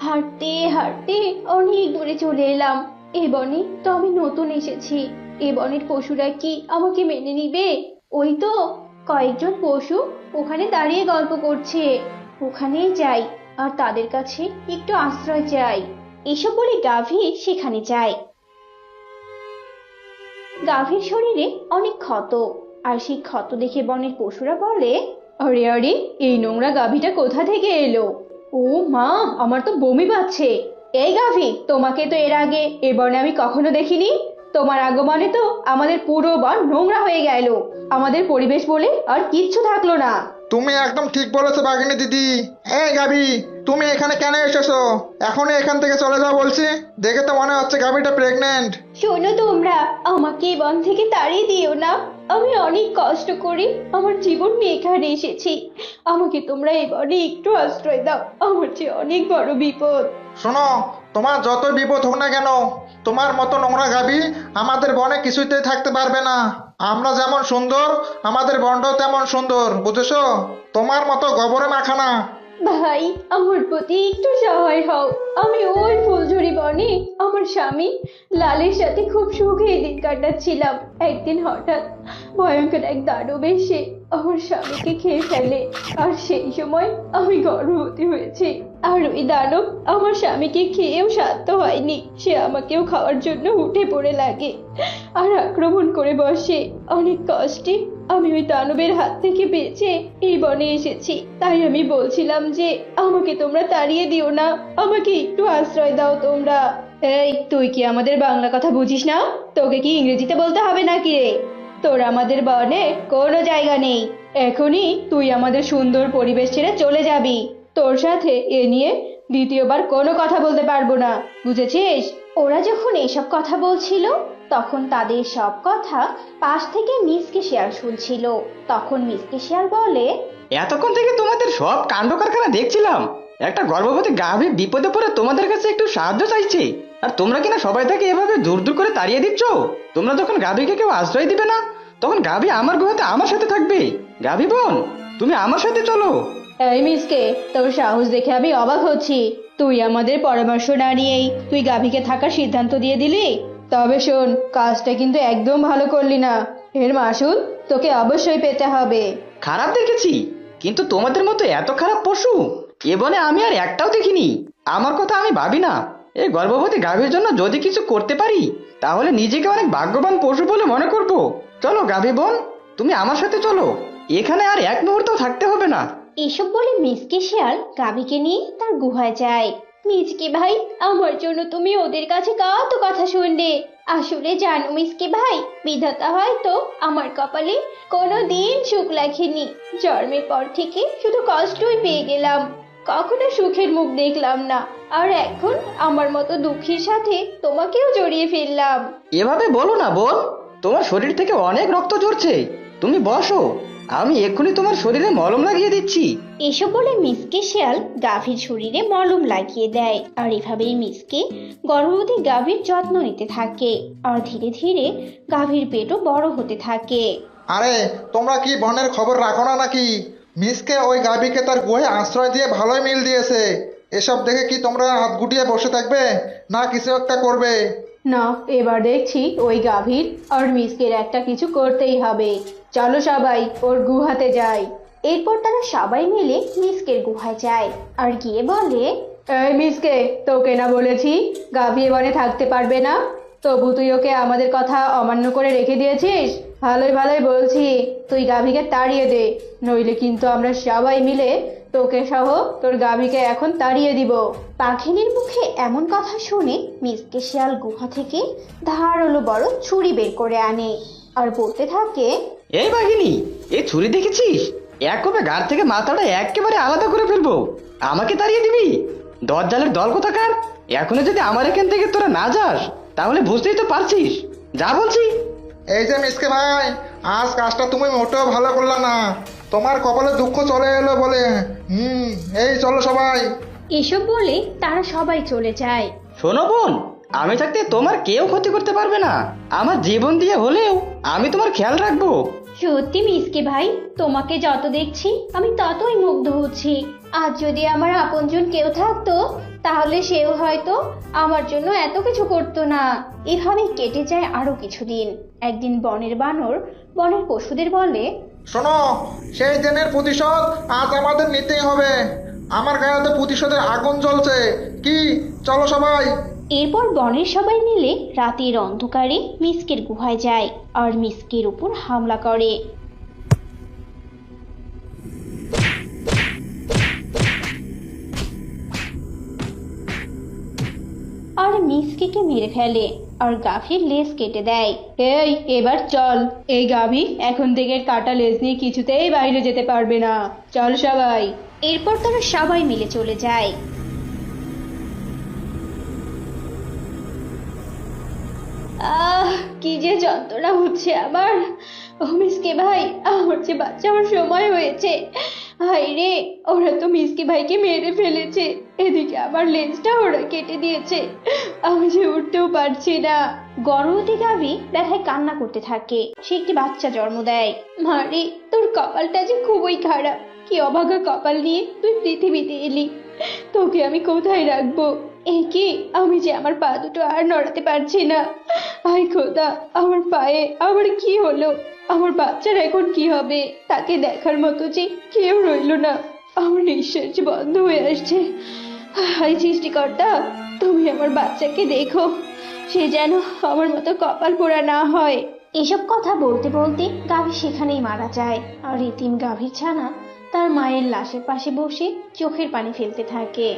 হাঁটতে হাঁটতে অনেক দূরে চলে এলাম। এ বনে তো আমি নতুন এসেছি। এ বনের পশুরা কি আমাকে মেনে নিবে? ওই তো কয়েকজন পশু ওখানে দাঁড়িয়ে গল্প করছে। ওখানেই যাই, আর তাদের কাছে একটু আশ্রয় চাই। এসব বলে গাভী সেখানে যায়। গাভীর শরীরে অনেক ক্ষত। আর সেই ক্ষত দেখে বনের পশুরা বলে আরে আরে এই নোংরা গাভীটা কোথা থেকে এলো? ও মা আমার তো বমি পাচ্ছে। এই গাভী তোমাকে তো এর আগে এ বনে আমি কখনো দেখিনি। তোমার আগমনে তো আমাদের পুরো বন নোংরা হয়ে গেল। আমাদের পরিবেশ বলে আর কিচ্ছু থাকল না। তুমি একদম ঠিক বলেছ বাঘিনী দিদি। এই গাবি তুমি এখানে কেন এসেছ? এখনই এখান থেকে চলে যাও বলছি। দেখে তো মনে হচ্ছে গাবিটা প্রেগনেন্ট শোনো তোমরা আমাকে এই বন থেকে তাড়িয়ে দিও না। আমি অনেক কষ্ট করে আমার জীবন নিয়ে এখানে এসেছি। আমাকে তোমরা এই একটু আশ্রয় দাও। আমার যে অনেক বড় বিপদ। শোনো, তোমার যত বিপদ হোক না কেন, তোমার মতো নোংরা গাবি আমাদের বনে কিছুতেই থাকতে পারবে না। আমরা যেমন সুন্দর, আমাদের বনটাও তেমন সুন্দর, বুঝেছ? তোমার মতো গোবরে মাখা না ভাই, আমার প্রতি একটু সহায় হও। আমি ওই ফুলঝুরি বনে আমার স্বামী লালের সাথে খুব সুখে দিন কাটাচ্ছিলাম। একদিন হঠাৎ ভয়ঙ্কর এক দানব এসে আমার স্বামীকে খেয়ে ফেলে। আর সেই সময় আমি গর্ভবতী হয়েছি। আর ওই দানব আমার স্বামীকে খেয়েও শান্ত হয়নি। সে আমাকেও খাওয়ার জন্য উঠে পড়ে লাগে। আর আক্রমণ করে বসে। অনেক কষ্টে আমি ওই দানবের হাত থেকে বেঁচে এই বনে এসেছি। তাই আমি বলছিলাম যে, আমাকে তোমরা তাড়িয়ে দিও না, আমাকে একটু আশ্রয় দাও তোমরা। এই, তুই কি আমাদের বাংলা কথা বুঝিস না? তোকে কি ইংরেজিতে বলতে হবে নাকি রে? তোর আমাদের বনে কোনো জায়গা নেই। এখনই তুই আমাদের সুন্দর পরিবেশ ছেড়ে চলে যাবি। তোর সাথে এ নিয়ে দ্বিতীয়বার কোনো কথা বলতে পারব না। বুঝেছিস? ওরা যখন এসব কথা বলছিল তখন তাদের সব কথা পাশ থেকে মিসকে শেয়াল শুনছিল। তখন মিসকে শেয়াল বলে এতক্ষণ থেকে তোমাদের সব কাণ্ড কারখানা দেখছিলাম। একটা গর্ভবতী গাভী বিপদে পড়ে তোমাদের কাছে একটু সাহায্য চাইছে। আর তোমরা কিনা সবাই তাকে এভাবে দূর দূর করে তাড়িয়ে দিচ্ছ? তোমরা যখন গাভীকে কেউ আশ্রয় দিবে না? তখন গাভী আমার গুহাতে আমার সাথে থাকবে। গাভী বোন তুমি আমার সাথে চলো। এই মিসকে তোর সাহস দেখে আমি অবাক হচ্ছি। তুই আমাদের পরামর্শ না নিয়েই তুই গাভীকে থাকার সিদ্ধান্ত দিয়ে দিলি? তবে শোন কাজটা কিন্তু একদম ভালো করলি না। এর মাসুল তোকে অবশ্যই পেতে হবে। খারাপ দেখেছি কিন্তু তোমাদের মতো এত খারাপ পশু এ বনে আমি আর একটাও দেখিনি। আমার কথা আমি ভাবি না। এই গর্ভবতী গাভীর জন্য যদি কিছু করতে পারি তাহলে নিজেকে অনেক ভাগ্যবান পশু বলে মনে করব। চলো গাভী বোন তুমি আমার সাথে চলো। এখানে আর এক মুহূর্ত থাকতে হবে না। এসব বলে মিসকে শিয়াল গাভীকে নিয়ে তার গুহায় যায়। মিসকে ভাই, আমার জন্য তুমি ওদের কাছে কত কথা শুনলে। আসলে জানো মিসকে ভাই, বিধাতা হয়তো আমার কপালে কোনো দিন সুখ লেখেনি জন্মের পর থেকে শুধু কষ্টই পেয়ে গেলাম। কখনো সুখের মুখ দেখলাম না। আর এখন আমার মতো দুঃখের সাথে তোমাকেও জড়িয়ে ফেললাম। এভাবে বলো না বোন, তোমার শরীর থেকে অনেক রক্ত ঝরছে। তুমি বসো। আমি এক্ষুনি তোমার শরীরে মলম লাগিয়ে দিচ্ছি। এসব বলে মিসকে শিয়াল গাভীর শরীরে মলম লাগিয়ে দেয় আর এভাবেই মিসকে গর্ভবতী গাভীর যত্ন নিতে থাকে আর ধীরে ধীরে গাভীর পেটও বড় হতে থাকে। আরে তোমরা কি বনের খবর রাখো না নাকি? মিসকে ওই গাভীকে তার গুহে আশ্রয় দিয়ে ভালোই মিল দিয়েছে। এসব দেখে কি তোমরা হাত গুটিয়ে বসে থাকবে না কিছু একটা করবে? না, এবার দেখছি ওই গাভীর আর মিসকের একটা কিছু করতেই হবে। চলো সবাই, ওর গুহাতে যাই। এরপর তারা সবাই মিলে মিসকের গুহায় যায় আর গিয়ে বলে, এই মিসকে, তোকে না বলেছি গাভী এবারে থাকতে পারবে না? তবু তুই ওকে আমাদের কথা অমান্য করে রেখে দিয়েছিস? ভালোই ভালোই বলছি। তুই গাভীকে তাড়িয়ে দে, নইলে কিন্তু আমরা সবাই মিলে তোকে সহ তোর গাভীকে এখন তাড়িয়ে দিব। পাখিনীর মুখে এমন কথা শুনে মিসকে শিয়াল গুহা থেকে ধারালো বড় ছুরি বের করে আনে আর বলতে থাকে এই বাঘিনী এই ছুরি দেখেছিস? এক কপে গার থেকে মাথাটা একেবারে আলাদা করে ফেলব। আমাকে তাড়িয়ে দিবি? দরজালের দল কোথাকার? এখনও যদি আমার এখান থেকে তোরা না যাস, তাহলে বুঝতেই তো পারছিস। যা বলছি। এই যে মিসকে ভাই আজ কাজটা তুমি মোটেও ভালো করলে না। তোমার কপালে দুঃখ চলে এলো বলে। হুম এই চলো সবাই। এসব বলে তারা সবাই চলে যায়। শোনো বোন আমি থাকতে তোমার কেউ ক্ষতি করতে পারবে না। আমার জীবন দিয়ে হলেও আমি তোমার খেয়াল রাখব। সত্যি মিসকে ভাই তোমাকে যত দেখছি আমি ততই মুগ্ধ হচ্ছি। আর যদি আমার আপনজন কেউ থাকতো তাহলে সেও হয়তো আমার জন্য এত কিছু করতো না। এভাবেই কেটে যায় আরও কিছুদিন। একদিন বনের বানর বনের পশুদের বলে শোনো সেই দিনের প্রতিশোধ আজ আমাদের নিতেই হবে। আমার গায়েতে প্রতিশোধের আগুন জ্বলছে। কি? চলো সবাই। এরপর বনের সবাই মিলে রাতের অন্ধকারে মিসকের গুহায় যায় আর মিসকের উপর হামলা করে। আর মিসকেকে মেরে ফেলে। আর গাভীর লেজ কেটে দেয়। এই, এবার চল। এই গাভী এখন থেকে কাটা লেজ নিয়ে কিছুতেই বাইরে যেতে পারবে না। চল সবাই। এরপর তারা সবাই মিলে চলে যায়। আহ, কি যে যন্ত্রণা হচ্ছে আমার। ভাই, আমার যে বাচ্চা আমার সময় হয়েছে। হাই রে ওরা তো মিসকে ভাইকে মেরে ফেলেছে। এদিকে আমার লেন্সটা ওরা কেটে দিয়েছে। আমি যে উঠতেও পারছি না। গর্ভবতী গাবি ব্যথায় কান্না করতে থাকে। সে একটি বাচ্চা জন্ম দেয়। মারে তোর কপালটা যে খুবই খারাপ। কি অভাগা কপাল নিয়ে তুই পৃথিবীতে এলি। তোকে আমি কোথায় রাখব? এ কি আমি যে আমার পা দুটো আর নড়াতে পারছি না। আয় খোদা, আমার পায়ে আবার কি হলো? আমার বাচ্চার এখন কি হবে? তাকে দেখার মতো যে কেউ রইল না। আমার নিঃশ্বাস বন্ধ হয়ে আসছে। হাই সৃষ্টিকর্তা, তুমি আমার বাচ্চাকে দেখো। সে যেন আমার মতো কপাল পোড়া না হয়। এসব কথা বলতে বলতে গাভী সেখানেই মারা যায়। আর রীতিম গাভীর ছানা তার মায়ের লাশের পাশে বসে চোখের পানি ফেলতে থাকে।